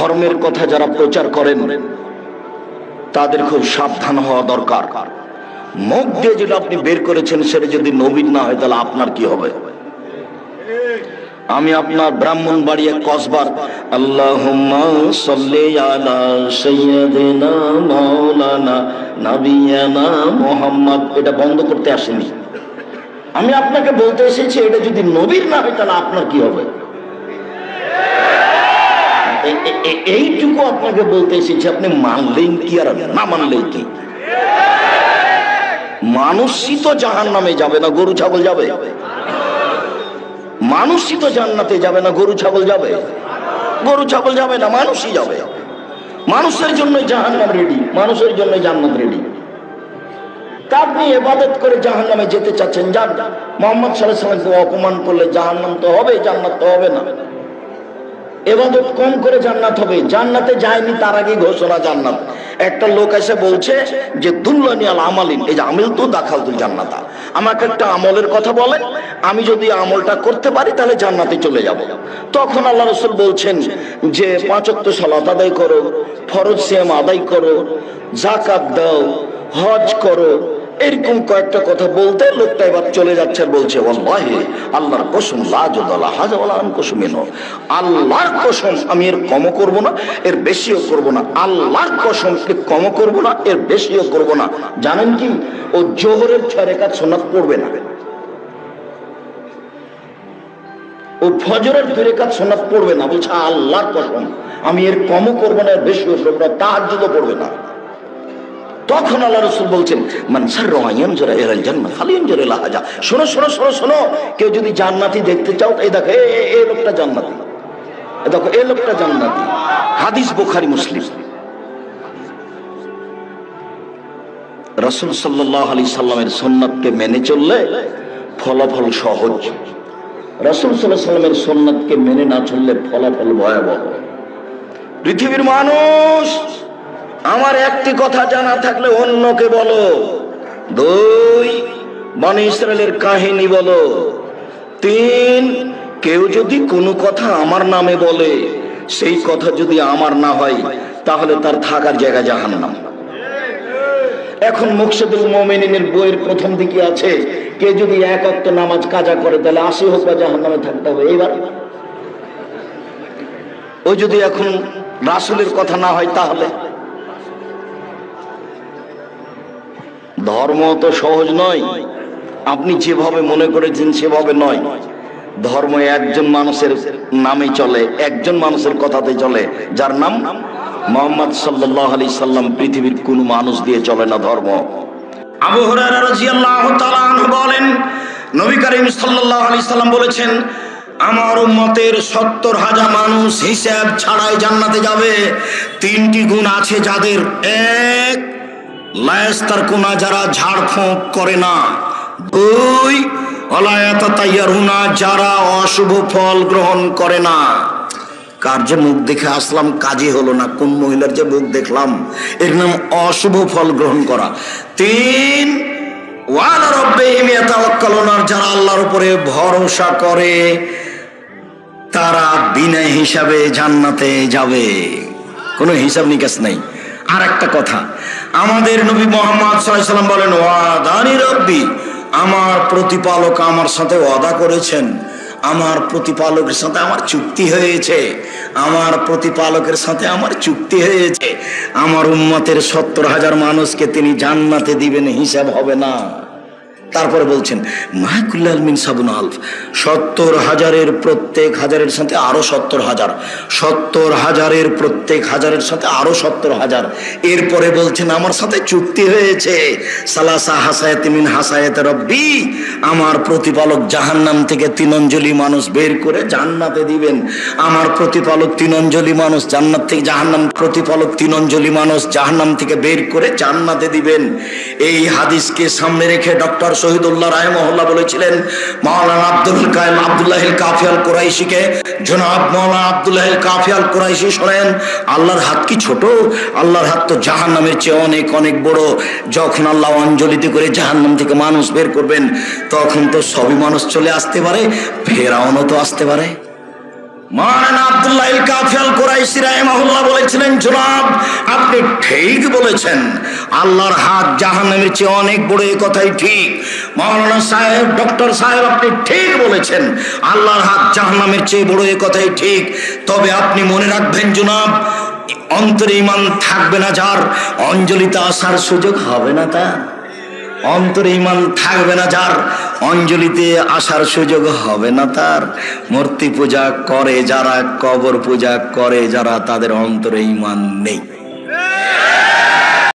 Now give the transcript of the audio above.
ধর্মের কথা যারা প্রচার করেন, তাদের খুব সাবধান হওয়া দরকার। মুখ দিয়ে যেটা আপনি বের করেছেন, সেটা যদি নবীন না হয়, তাহলে আপনার কি হবে? আমি আপনার ব্রাহ্মণ বাড়িয়ে কসবার আল্লাহ মোহাম্মদ। এটা বন্ধ করতে আসেনি। আমি আপনাকে বলতে এসেছি, এটা যদি নবীর না হয়, তাহলে আপনার কি হবে? এইটুকু আপনাকে বলতে এসেছি, আপনি মানলেন কি আর না মানলেন কি? মানুষই তো জাহান নামে যাবে না, গরু, ছাগল যাবে। মানুষই তো জান্নাতে যাবে না, গরু, ছাগল যাবে। গরু, ছাগল যাবে না, মানুষই যাবে। মানুষের জন্য জাহান্নাম রেডি মানুষের জন্য জান্নাত রেডি আপনি এবাদত করে জাহান নামে যেতে চাচ্ছেন, যান। মোহাম্মদ সাল্লাহ সাল্লামকে অপমান করলে জাহান্নাম তো হবে, জান্নাত তো হবে না। এবাদত কম করে জান্নাত হবে। জান্নাতে যায়নি, তার আগে ঘোষণা জান্নাত। একটা লোক এসে বলছে যে দুল্লানি আল আমালিন এই যে আমিল তো দাখাল তুল জান্নাতা। আমাকে একটা আমলের কথা বলেন, আমি যদি আমলটা করতে পারি, তাহলে জান্নাতে চলে যাব। তখন আল্লাহ রসুল বলছেন যে পাঁচক্ত সালাত আদায় করো, ফরজ সিয়াম আদায় করো জাকাত দাও, হজ করো এরকম কয়েকটা কথা বলতে লোকটা এবার চলে যাচ্ছে আর বলছে আল্লাহর কসম লাজদাল্লাহ হাজাওয়ালা আল্লাহর কসম আমি এর কম করব না, এর বেশিও করব না। আল্লাহর কসম কম করব না, এর বেশিও করব না। জানেন কি? ও জোহরের ছয় রেখাত সোনাত পড়বে না। ও ফজরের দুই রেখাত সোনাত পড়বে না। বলছে, আল্লাহর কসম, আমি এর কমও করব না, এর বেশিও করব না, তাহাজ্জুদও পড়বে না। তখন আল্লাহ রসুল বলছেন মানসার লাহাজা শোনো শোনো শোনো শোনো, কেউ যদি জান্নাতি দেখতে চাও, এই দেখো এই লোকটা জান্নাতি। দেখো এই লোকটা জান্নাতি। হাদিস বুখারি, মুসলিম। রসুল সাল্লাহ আলি সাল্লামের সন্ন্যতকে মেনে চললে ফলাফল সহজ। রসুল সাল্লাহ সাল্লামের সন্ন্যতকে মেনে না চললে ফলাফল ভয়াবহ। পৃথিবীর মানুষ আমার একটি কথা জানা থাকলে অন্যকে বলো। দুই, বনে ইসরায়েলের কাহিনী বলো। তিন, কেউ যদি কোনো কথা আমার নামে বলে, সেই কথা যদি আমার না হয়, তাহলে তার থাকার জায়গা জাহান্নাম। এখন মুকসেদুল মোমেনিনের বইয়ের প্রথম দিকে আছে, কে যদি এক অক্ত নামাজ কাজা করে, তাহলে আশি হোক বা জাহান্নামে থাকতে হবে। এইবার ও যদি এখন রাসুলের কথা না হয়, তাহলে? ধর্ম তো সহজ নয়। আপনি যেভাবে মনে করেছেন সেভাবে নয়। ধর্ম একজন মানুষের নামে চলে, একজন মানুষের কথাতে চলে। যার নাম মোহাম্মদ সাল্লাহ আলি সাল্লাম। পৃথিবীর কোন মানুষ দিয়ে চলে না ধর্ম। আবু বলেন, নবী করিম সাল্লাল্লাহু আলাইহি সাল্লাম বলেছেন, আমার উম্মতের সত্তর হাজার মানুষ হিসাব ছাড়াই জান্নাতে যাবে। তিনটি গুণ আছে যাদের এক লায়াস্তার কোনা যারা ঝাড়ফুঁক করে না। দুই, অলায়াত তাইয়ারুনা যারা অশুভ ফল গ্রহণ করে না। কার যে মুখ দেখে আসলাম কাজে হলো না। কোন মহিলার যে মুখ দেখলাম, এর নাম অশুভ ফল গ্রহণ করা। তিন, ওয়ালা রব্বিহিম ইয়াতাওয়াক্কালুনার যারা আল্লাহর উপরে ভরসা করে, তারা বিনা হিসাবে জান্নাতে যাবে। কোনো হিসাব নিকাশ নেই। আর একটা কথা। আমাদের নবী মোহাম্মদ সাল্লাম বলেন, ওয়াদানি রব্বি, আমার প্রতিপালক আমার সাথে ওয়াদা করেছেন। আমার প্রতিপালকের সাথে আমার চুক্তি হয়েছে। আমার প্রতিপালকের সাথে আমার চুক্তি হয়েছে। আমার উম্মতের সত্তর হাজার মানুষকে তিনি জান্নাতে দিবেন, হিসাব হবে না। তারপরে বলছেন মাহকুল্লাল মিন সাবুন আলফ। সত্তর হাজারের প্রত্যেক হাজারের সাথে আরও সত্তর হাজার। সত্তর হাজারের প্রত্যেক হাজারের সাথে আরও সত্তর হাজার। এরপরে বলছেন, আমার সাথে চুক্তি হয়েছে। সালাসা হাসায়াত মিন হাসায়াত রব্বি। আমার প্রতিপালক জাহান্নাম থেকে তিনঞ্জলি মানুষ বের করে জান্নাতে দিবেন। আমার প্রতিপালক তিনঞ্জলি মানুষ জান্নাত থেকে জাহান্নাম প্রতিপালক তিনঞ্জলি মানুষ জাহান্নাম থেকে বের করে জান্নাতে দিবেন। এই হাদিসকে সামনে রেখে ডক্টর শহীদুল্লাহ রায়মহল্লা বলেছিলেন, মাওলানা আব্দুল কায়েম আব্দুল্লাহ কাফিয়াল কোরাইশিকে, জনাব মাওলানা আব্দুল্লাহ কাফিয়াল কোরাইশি শোনেন, আল্লাহর হাত কি ছোট? আল্লাহর হাত তো জাহান্নামের চেয়ে অনেক অনেক বড়। যখন আল্লাহ অঞ্জলিতে করে জাহান্নাম থেকে মানুষ বের করবেন, তখন তো সবই মানুষ চলে আসতে পারে, ফেরাউনও তো আসতে পারে। আব্দুল্লাহ কাফিয়াল বলেছিলেন, জনাব, আপনি ঠিক বলেছেন। আল্লাহর হাত জাহান্নামের চেয়ে অনেক বড় এই কথাই ঠিক। মৌলানা সাহেব, ডক্টর সাহেব, আপনি ঠিক বলেছেন, আল্লাহর হাত জাহান্নামের চেয়ে বড় এই কথাই ঠিক। তবে আপনি মনে রাখবেন জনাব, অন্তরে ইমান থাকবে না যার, অঞ্জলিতে আসার সুযোগ হবে না তা অন্তরে ইমান থাকবে না যার, অঞ্জলিতে আসার সুযোগ হবে না তার। মূর্তি পূজা করে যারা, কবর পূজা করে যারা, তাদের অন্তরে ইমান নেই।